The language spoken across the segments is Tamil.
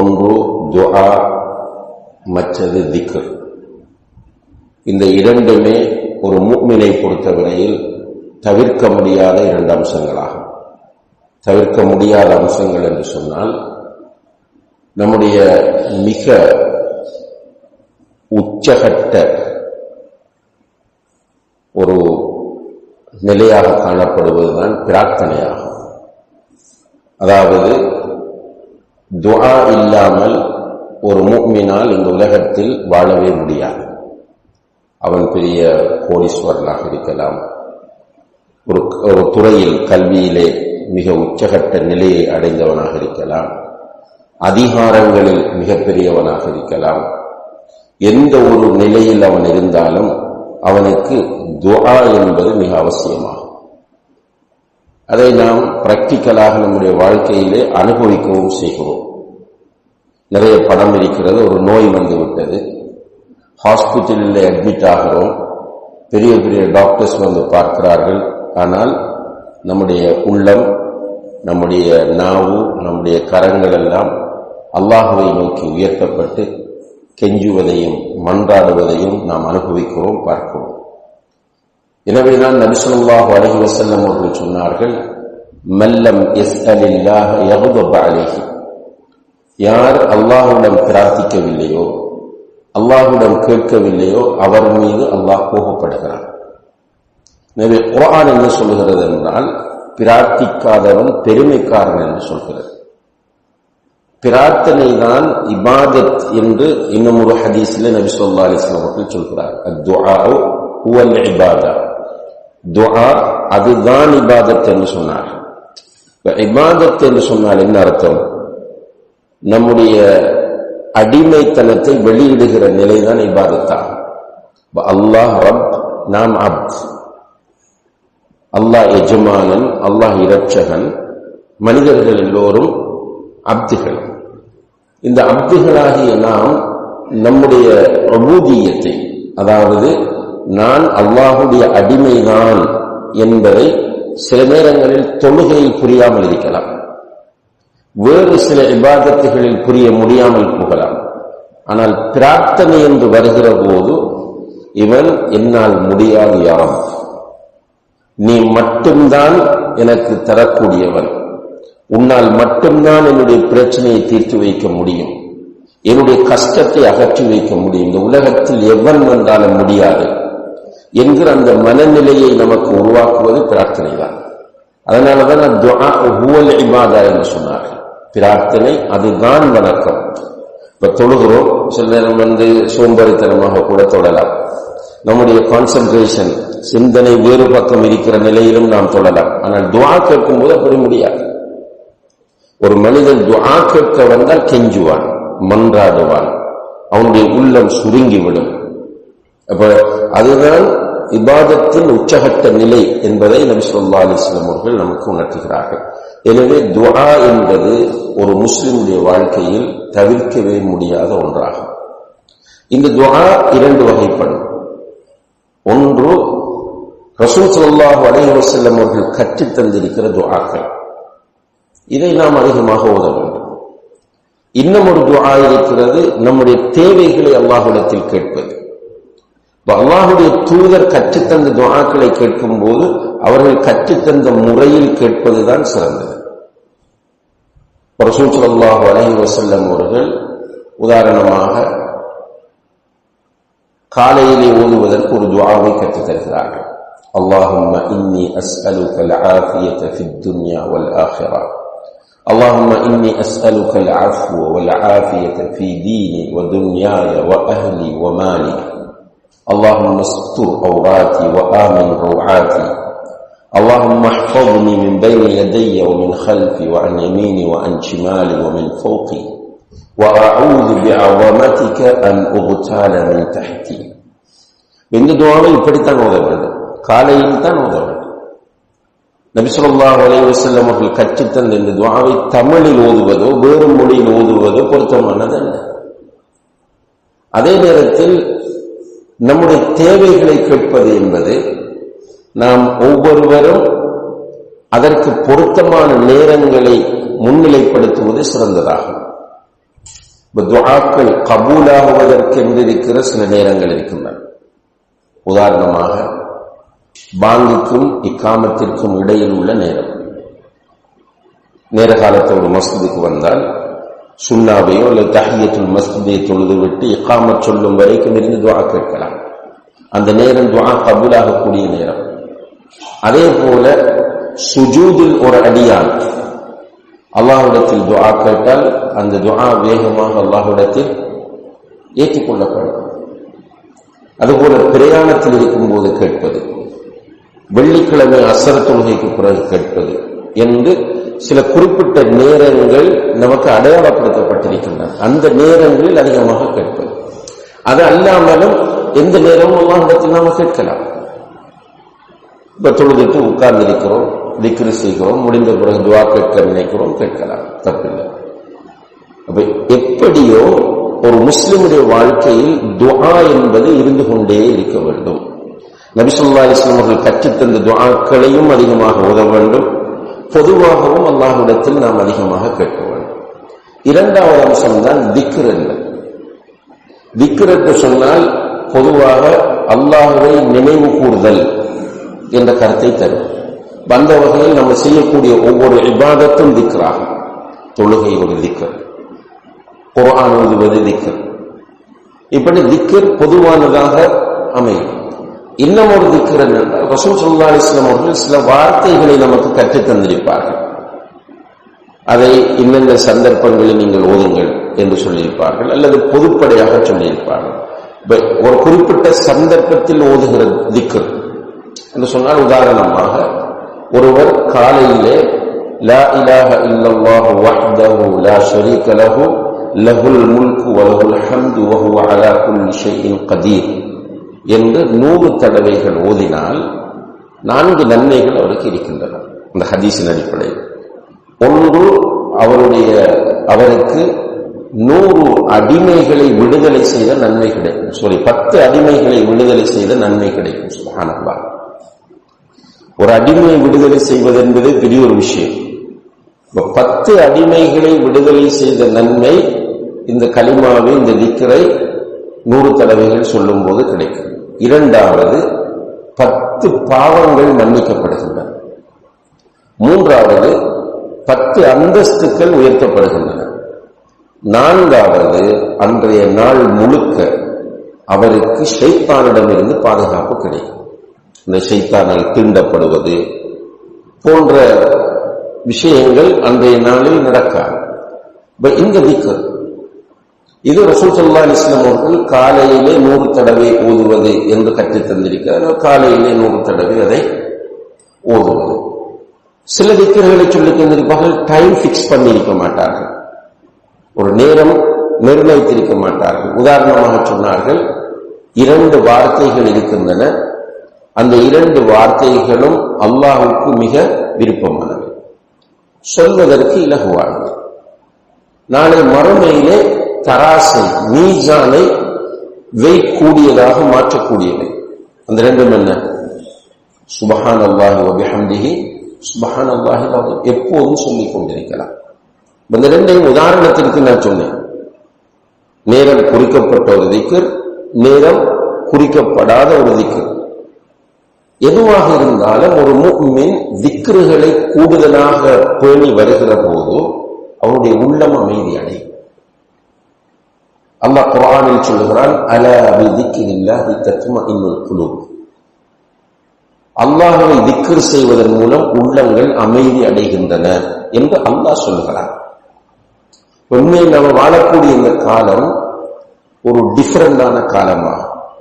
ஒன்று துஆ மற்றது திக்ர். இந்த இரண்டுமே ஒரு மூமினை பொறுத்தவரையில் தவிர்க்க முடியாத இரண்டு அம்சங்களாகும். தவிர்க்க முடியாத அம்சங்கள் என்று சொன்னால் நம்முடைய மிக உச்சகட்ட ஒரு நிலையாக காணப்படுவதுதான் பிரார்த்தனையாகும். அதாவது துஆ இல்லாமல் ஒரு மூமினால் இந்த உலகத்தில் வாழவே முடியாது. அவன் பெரிய கோடீஸ்வரனாக இருக்கலாம். ஒரு ஒரு துறையில் கல்வியிலே மிக உச்சகட்ட நிலையை அடைந்தவனாக இருக்கலாம். அதிகாரங்களில் மிகப்பெரியவனாக இருக்கலாம். எந்த ஒரு நிலையில் அவன் இருந்தாலும் அவனுக்கு துஆ என்பது மிக அவசியமாகும். அதை நாம் பிராக்டிக்கலாக நம்முடைய வாழ்க்கையிலே அனுபவிக்கவும் செய்கிறோம். நிறைய படம் இருக்கிறது ஒரு நோய் வந்து விட்டது. ஹாஸ்பிட்டலில் அட்மிட் ஆகிறோம். பெரிய பெரிய டாக்டர்ஸ் வந்து பார்க்கிறார்கள். ஆனால் நம்முடைய உள்ளம் நம்முடைய நாவு நம்முடைய கரங்கள் எல்லாம் அல்லாஹுவை நோக்கி உயர்த்தப்பட்டு கெஞ்சுவதையும் மன்றாடுவதையும் நாம் அனுபவிக்கிறோம் பார்க்கிறோம். எனவே தான் அலஹி வசல்லம் அவர்கள் சொன்னார்கள் மெல்லம் எஸ் அலில்லாஹ் யகுதப அலிஹி. யார் அல்லாஹுடன் பிரார்த்திக்கவில்லையோ அல்லாஹுடன் கேட்கவில்லையோ அவர் மீது அல்லாஹ் கோபப்படுகிறான். எனவே குரான் என்ன சொல்கிறது என்றால் பிரார்த்திக்காதவன் பெருமைக்காரன் என்று சொல்கிறது. பிரார்த்தனை தான் இபாதத் என்று இன்னும் ஒரு ஹதீஸில் நபி சொல்லா அலிஸ்லாம் அவர்கள் சொல்கிறார். அத்துஆ இபாதா. துஆ அதுதான் இபாதத் என்று சொன்னார். இபாதத் என்று சொன்னால் என்ன அர்த்தம்? நம்முடைய அடிமைத்தனத்தை வெளியிடுகிற நிலைதான் இபாதத்தான் அல்லாஹ் ரப் நாம் அப்த். அல்லாஹ் எஜமானன் அல்லாஹ் இரட்சகன் மனிதர்கள் எல்லோரும் அப்துகள். இந்த அப்துகளாகிய நாம் நம்முடைய அபூதியத்தை அதாவது நான் அல்லாஹுடைய அடிமைதான் என்பதை சில நேரங்களில் தொழுகையில் புரியாமல் இருக்கலாம். வேறு சில விவாதத்துகளில் புரிய முடியாமல் போகலாம். ஆனால் பிரார்த்தனை என்று வருகிற போது இவன் என்னால் முடியாது யாரும். நீ மட்டும்தான் எனக்கு தரக்கூடியவன். உன்னால் மட்டும்தான் என்னுடைய பிரச்சனையை தீர்த்து வைக்க முடியும். என்னுடைய கஷ்டத்தை அகற்றி வைக்க முடியும். இந்த உலகத்தில் எவன் வந்தாலும் முடியாது. என்கிற அந்த மனநிலையை நமக்கு உருவாக்குவது பிரார்த்தனை தான் அதனாலதான் ஹுவல் இபாதா என்று சொன்னார்கள். பிரார்த்தனை அதுதான் வணக்கம். இப்ப தொழுகிறோம். சில நேரம் வந்து சோம்பரித்தனமாக கூட தொழலாம். நம்முடைய கான்சென்ட்ரேஷன் சிந்தனை வேறு பக்கம் இருக்கிற நிலையிலும் நாம் தொழலாம். ஆனால் துவா கேட்கும் போது அப்படி முடியாது. ஒரு மனிதன் துவா கேட்க வந்தால் கெஞ்சுவான் மன்றாடுவான். அவனுடைய உள்ளம் சுருங்கிவிடும் அப்ப அதுதான் இபாதத்தின் உச்சகட்ட நிலை என்பதை நபி சொல்லா அலிஸ்லாம் அவர்கள் நமக்கு உணர்த்துகிறார்கள். எனவே துவா என்பது ஒரு முஸ்லிமுடைய வாழ்க்கையில் தவிர்க்கவே முடியாத ஒன்றாகும். இந்த துவா இரண்டு வகைப்படும். ஒன்று ரசூல் சொல்லாஹ் அலைவசல்லம் அவர்கள் கற்றுத் தந்திருக்கிற துவாக்கள் இதை நாம் அதிகமாக ஓத வேண்டும். இன்னும் ஒரு துவா இருக்கிறது நம்முடைய தேவைகளை அல்லாஹுடத்தில் கேட்பது. அல்லாஹுடைய தூதர் கற்றுத்தந்த துவாக்களை கேட்கும் போது அவர்கள் கற்றுத்தந்த முறையில் கேட்பதுதான் சிறந்தது ரசூல் சொல்லாஹு அலஹி வசல்லம் அவர்கள் உதாரணமாக காலையிலே ஓதுவதற்கு ஒரு துவாவை கற்றுத் தருகிறார்கள் اللهم إني أسألك العافية في الدنيا والآخرة اللهم إني أسألك العفو والعافية في ديني ودنياي وأهلي ومالي اللهم استر عوراتي وآمن روعاتي اللهم احفظني من بين يدي ومن خلفي وعن يميني وعن شمالي ومن فوقي وأعوذ بعظمتك أن أغتال من تحتي இந்த துவாவை இப்படித்தான் ஓத வேண்டும் காலையில் தான் ஓத வேண்டும் நபிசுல்லா அலைவசல்லம் அவர்கள் கற்றுத்தந்த இந்த துவாவை தமிழில் ஓதுவதோ வேறு மொழியில் ஓதுவதோ பொருத்தமானதல்ல அதே நேரத்தில் நம்முடைய தேவைகளை கேட்பது என்பது நாம் ஒவ்வொருவரும் அதற்கு பொருத்தமான நேரங்களை முன்னிலைப்படுத்துவது சிறந்ததாகும். இப்ப துஆக்கள் கபூலாகுவதற்கு என்று இருக்கிற சில நேரங்கள் இருக்கின்றன. உதாரணமாக பாங்குக்கும் இக்காமத்திற்கும் இடையில் உள்ள நேரம். நேர காலத்தோடு ஒரு வந்தால் சுண்ணாவையோ அல்லது தஹியத்துல் மஸ்தியை தொழுது விட்டு இக்காமத் சொல்லும் வரைக்கும் இருந்து துவா கேட்கலாம். அந்த நேரம் துவா கபூலாகக்கூடிய நேரம். அதே போல சுஜூதில் ஒரு அடியான் அல்லாஹ்விடத்தில் துவா கேட்டால் அந்த துவா வேகமாக அல்லாஹ்விடத்தில் ஏற்றுக்கொள்ளப்படும். அதுபோல பிரயாணத்தில் இருக்கும்போது கேட்பது வெள்ளிக்கிழமை அசர தொழுகைக்கு பிறகு கேட்பது என்று சில குறிப்பிட்ட நேரங்கள் நமக்கு அடையாளப்படுத்தப்பட்டிருக்கின்றன. அந்த நேரங்களில் அதிகமாக கேட்பது. அது அல்லாமலும் எந்த நேரமும் அல்லாஹ்விடத்தில் நாம கேட்கலாம். இப்ப தொழுதுட்டு உட்கார்ந்து இருக்கிறோம் திக்ரு செய்கிறோம் முடிந்த பிறகு துவா கேட்க நினைக்கிறோம் கேட்கலாம். தப்பில்லை. அப்ப எப்படியோ ஒரு முஸ்லிமுடைய வாழ்க்கையில் துவா என்பது இருந்து கொண்டே இருக்க வேண்டும். நபிசுல்லா இஸ்லாம் அவர்கள் கற்றுத்தந்த துவாக்களையும் அதிகமாக உதவ வேண்டும். பொதுவாகவும் அல்லாஹிடத்தில் நாம் அதிகமாக கேட்க வேண்டும். இரண்டாவது அம்சம் தான் திக்ர் என்பது திக்ர் என்று சொன்னால் பொதுவாக அல்லாஹுவை நினைவு கூறுதல் என்ற கருத்தை தரும். வந்த வகையில் நம்ம செய்யக்கூடிய ஒவ்வொரு இபாதத்தும் திக்ராகும். தொழுகை ஒரு திக்கர் குரான் ஓதுவது திக்கர் இப்படி திக்கர் பொதுவானதாக அமையும். இன்னும் ஒரு திக்கர் என்னென்றால் ரசூல் சல்லா அலிஸ்லாம் அவர்கள் சில வார்த்தைகளை நமக்கு கற்றுத் தந்திருப்பார்கள். அதை இந்தந்த சந்தர்ப்பங்களில் நீங்கள் ஓதுங்கள் என்று சொல்லியிருப்பார்கள் அல்லது பொதுப்படையாக சொல்லியிருப்பார்கள். ஒரு குறிப்பிட்ட சந்தர்ப்பத்தில் ஓதுகிற திக்கர் என்று சொன்னால் உதாரணமாக ஒருவர் காலையிலே லா இலாஹ இல்லல்லாஹு வஹ்தஹு லா ஷரீக லஹு லஹுல் முல்கு வலஹுல் ஹம்து வஹுவ அலா குல்லி ஷைஇன் கதீர். என்று நூறு தடவைகள் ஓதினால் நான்கு நன்மைகள் அவருக்கு இருக்கின்றன. இந்த ஹதீஸின் அடிப்படையில். ஒன்று அவருடைய அவருக்கு நூறு அடிமைகளை விடுதலை செய்த நன்மை கிடைக்கும். சாரி பத்து அடிமைகளை விடுதலை செய்த நன்மை கிடைக்கும். சுபஹானல்லாஹ். ஒரு அடிமையை விடுதலை செய்வது என்பது பெரிய ஒரு விஷயம். பத்து அடிமைகளை விடுதலை செய்த நன்மை இந்த களிமாவை இந்த நிக்கரை நூறு தடவைகள் சொல்லும் போது கிடைக்கும். இரண்டாவது பத்து பாவங்கள் மன்னிக்கப்படுகின்றன. மூன்றாவது பத்து அந்தஸ்துக்கள் உயர்த்தப்படுகின்றன. நான்காவது அன்றைய நாள் முழுக்க அவருக்கு ஷைத்தானிடமிருந்து பாதுகாப்பு கிடைக்கும். இந்த ஷைத்தானால் தீண்டப்படுவது போன்ற விஷயங்கள் அன்றைய நாளில் நடக்காது. இந்த திக்கர் இது ரசூல் சல்லா இஸ்லாம் அவர்கள் காலையிலே நூறு தடவை ஓதுவது என்று கற்றுத் தந்திருக்கிறார் காலையிலே நூறு தடவை அதை ஓதுவது சில திக்கர்களை சொல்லி தந்திருப்பார்கள் டைம் பிக்ஸ் பண்ணியிருக்க மாட்டார்கள் ஒரு நேரம் நிர்ணயித்திருக்க மாட்டார்கள் உதாரணமாக சொன்னார்கள் இரண்டு வார்த்தைகள் இருக்கின்றன அந்த இரண்டு வார்த்தைகளும் அல்லாஹுக்கு மிக விருப்பமானவை சொல்வதற்கு இலகுவானது நாளை மறுமையிலே தராசை மீசானை வைக்கூடியதாக மாற்றக்கூடியவை அந்த ரெண்டும் என்ன? சுபஹான் அல்லாஹி வபிஹம்திஹி சுபஹான் அல்லாஹி எப்போதும் சொல்லிக் கொண்டிருக்கலாம். இந்த ரெண்டையும் உதாரணத்திற்கு நான் சொன்னேன். நேரம் குறிக்கப்பட்ட ஒரு திக்கர் நேரம் குறிக்கப்படாத ஒரு திக்கர் எதுவாக இருந்தாலும் ஒரு முக்மின் திக்ருகளை கூடுதலாக பேணி வருகிற போது அவருடைய உள்ளம் அமைதி அடையும். அல்லாஹ் குரானில் சொல்லுகிறான் அல அபி திக்கிரில்லாஹி தத்மா குழு அல்லாஹுவை திக்ர் செய்வதன் மூலம் உள்ளங்கள் அமைதி அடைகின்றன என்று அல்லாஹ் சொல்லுகிறான். உண்மையில் நம்ம வாழக்கூடிய இந்த காலம் ஒரு டிஃப்ரெண்டான காலமா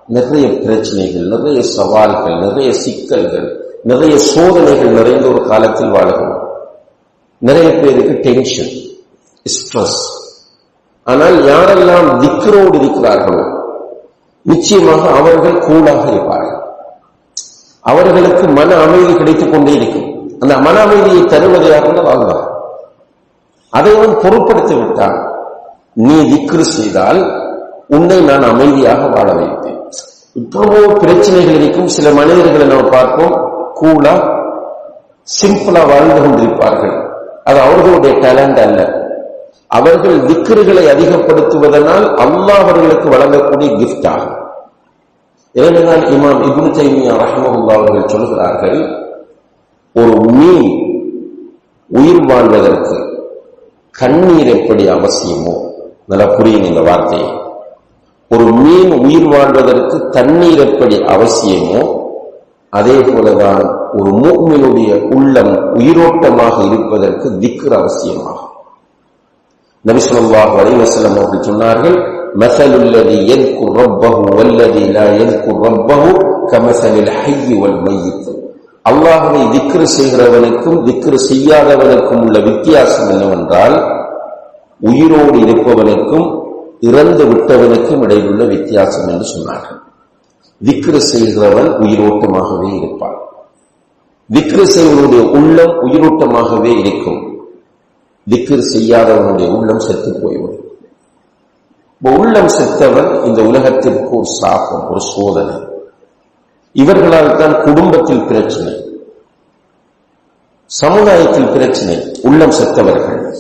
நிறைய பிரச்சனைகள் நிறைய சவால்கள் நிறைய சிக்கல்கள் நிறைய சோதனைகள் நிறைந்த ஒரு காலத்தில் வாழுகிறோம். நிறைய பேருக்கு டென்ஷன் ஸ்ட்ரெஸ் ஆனால் யாரெல்லாம் திக்ரோடு இருக்கிறார்களோ நிச்சயமாக அவர்கள் கூலாக இருப்பார்கள். அவர்களுக்கு மன அமைதி கிடைத்துக் கொண்டே இருக்கும். அந்த மன அமைதியை தருவது யாருன்னா வாழ்வார். அதை அவன் பொருட்படுத்தி விட்டான். நீ திக்ரு செய்தால் உன்னை நான் அமைதியாக வாழ வைப்பேன். இவ்வளவோ பிரச்சனைகள் இருக்கும் சில மனிதர்களை நாம் பார்ப்போம். கூலா சிம்பிளா வாழ்ந்து கொண்டிருப்பார்கள். அது அவர்களுடைய டேலண்ட் அல்ல. அவர்கள் திக்ருகளை அதிகப்படுத்துவதனால் அல்லாஹ் அவர்களுக்கு வழங்கக்கூடிய கிஃப்ட் ஆகும். எனவேதான் இமாம் இப்னு தைமியா ரஹ்மஹுல்லா அவர்கள் சொல்கிறார்கள் ஒரு மீன் உயிர் வாழ்வதற்கு கண்ணீர் எப்படி அவசியமோ? நல்லா புரியும் இந்த வார்த்தையை. ஒரு மீன் உயிர் வாழ்வதற்கு தண்ணீர் எப்படி அவசியமோ அதே போலதான் ஒரு மூமினுடைய உள்ளம் உயிரோட்டமாக இருப்பதற்கு திக்ர் அவசியமாகும். நபி ஸல்லல்லாஹு அவர்கள் சொன்னார்கள் மசலுல்லதி யذ்குர் ரப்பஹு வல்லதி லா யذ்குர் ரப்பஹு கமசலில் ஹய்ய் வல் மய்யித். அல்லாஹுவை திக்ரு செய்கிறவனுக்கும் திக்ரு செய்யாதவனுக்கும் உள்ள வித்தியாசம் என்னவென்றால் உயிரோடு இருப்பவனுக்கும் இறந்து விட்டவனுக்கும் இடையிலுள்ள வித்தியாசம் என்று சொன்னார்கள். திக்ரு செய்கிறவன் உயிரோட்டமாகவே இருப்பான். திக்ரு செய்வனுடைய உள்ளம் உயிரோட்டமாகவே இருக்கும். திக்கர் செய்யாதவனுடைய உள்ளம் செத்து போய்விடும். உள்ளம் செத்தவன் இந்த உலகத்திற்கு ஒரு சாபம் ஒரு சோதனை. இவர்களால் தான் குடும்பத்தில் பிரச்சனை. சமுதாயத்தில் பிரச்சனை உள்ளம் செத்தவர்கள்.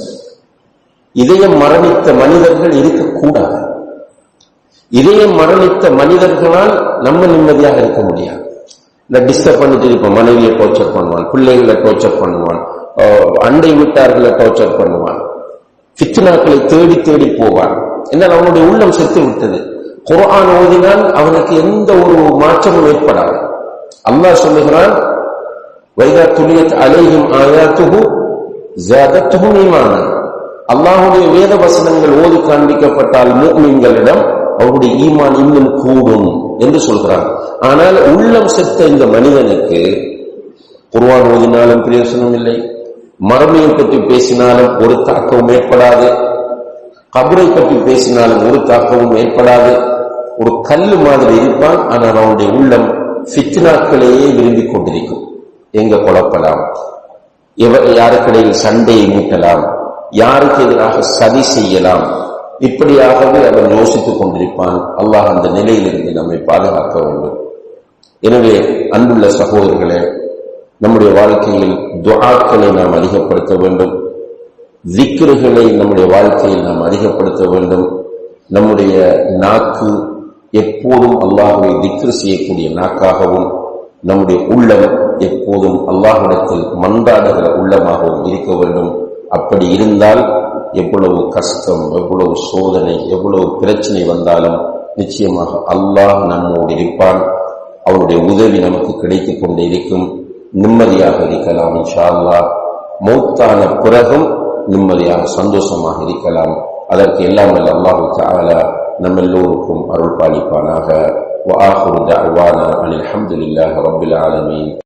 இதயம் மரணித்த மனிதர்கள் இருக்கக்கூடாது. இதயம் மரணித்த மனிதர்களால் நம்ம நிம்மதியாக இருக்க முடியாது. இந்த டிஸ்டர்ப் பண்ணிட்டு இருப்போம் மனைவியை டோர்ச்சர் பண்ணுவான் பிள்ளைகளை டோர்ச்சர் பண்ணுவான் அண்டை வீட்டார்களை டார்ச்சர் பண்ணுவான். பித்னாக்களை தேடி தேடி போவான். என்னால் அவனுடைய உள்ளம் செத்து விட்டது குரான் ஓதினால் அவனுக்கு எந்த ஒரு மாற்றமும் ஏற்படாது அல்லாஹ் சொல்லுகிறான் வைதா துணியத் அலையும் ஆயாத்துகு ஜாதத்துகும் ஈமானன் அல்லாஹுடைய வேத வசனங்கள் ஓதி காண்பிக்கப்பட்டால் மூமின்களிடம் அவருடைய ஈமான் இன்னும் கூடும் என்று சொல்கிறார் ஆனால் உள்ளம் செத்த இந்த மனிதனுக்கு குருவான் ஓதினாலும் பிரயோசனம் இல்லை மறுமையை பற்றி பேசினாலும் ஒரு தாக்கமும் ஏற்படாது. கபரை பற்றி பேசினாலும் ஒரு தாக்கமும் ஏற்படாது. ஒரு கல் மாதிரி இருப்பான் ஆனால் அவனுடைய உள்ளம் ஃபித்னாக்களையே விரும்பிக் கொண்டிருக்கும். எங்க குழப்பலாம்? எவர் யாருக்கிடையில் சண்டையை மீட்டலாம்? யாருக்கு எதிராக சதி செய்யலாம்? இப்படியாகவே அவன் யோசித்துக் கொண்டிருப்பான். அல்லாஹ் அந்த நிலையிலிருந்து நம்மை பாதுகாக்க வேண்டும். எனவே அன்புள்ள சகோதரர்களே நம்முடைய வாழ்க்கையில் துஆக்களை நாம் அதிகப்படுத்த வேண்டும். திக்ருகளை நம்முடைய வாழ்க்கையில் நாம் அதிகப்படுத்த வேண்டும். நம்முடைய நாக்கு எப்போதும் அல்லாஹுவை திக்ரு செய்யக்கூடிய நாக்காகவும் நம்முடைய உள்ளம் எப்போதும் அல்லாஹிடத்தில் மன்றாடுகிற உள்ளமாகவும் இருக்க வேண்டும். அப்படி இருந்தால் எவ்வளவு கஷ்டம் எவ்வளவு சோதனை எவ்வளவு பிரச்சனை வந்தாலும் நிச்சயமாக அல்லாஹ் நம்மோடு இருப்பான். அவனுடைய உதவி நமக்கு கிடைத்துக் கொண்டே இருக்கும். நிம்மதியாக இருக்கலாம் இன்ஷா அல்லாஹ் மௌத்தான பிறகும் நிம்மதியாக சந்தோஷமாக இருக்கலாம் அதற்கு எல்லாம் வல்ல அல்லாஹு தஆலா நம்ம எல்லோருக்கும் அருள் பாலிப்பானாக وآخر دعوانا أن الحمد لله رب العالمين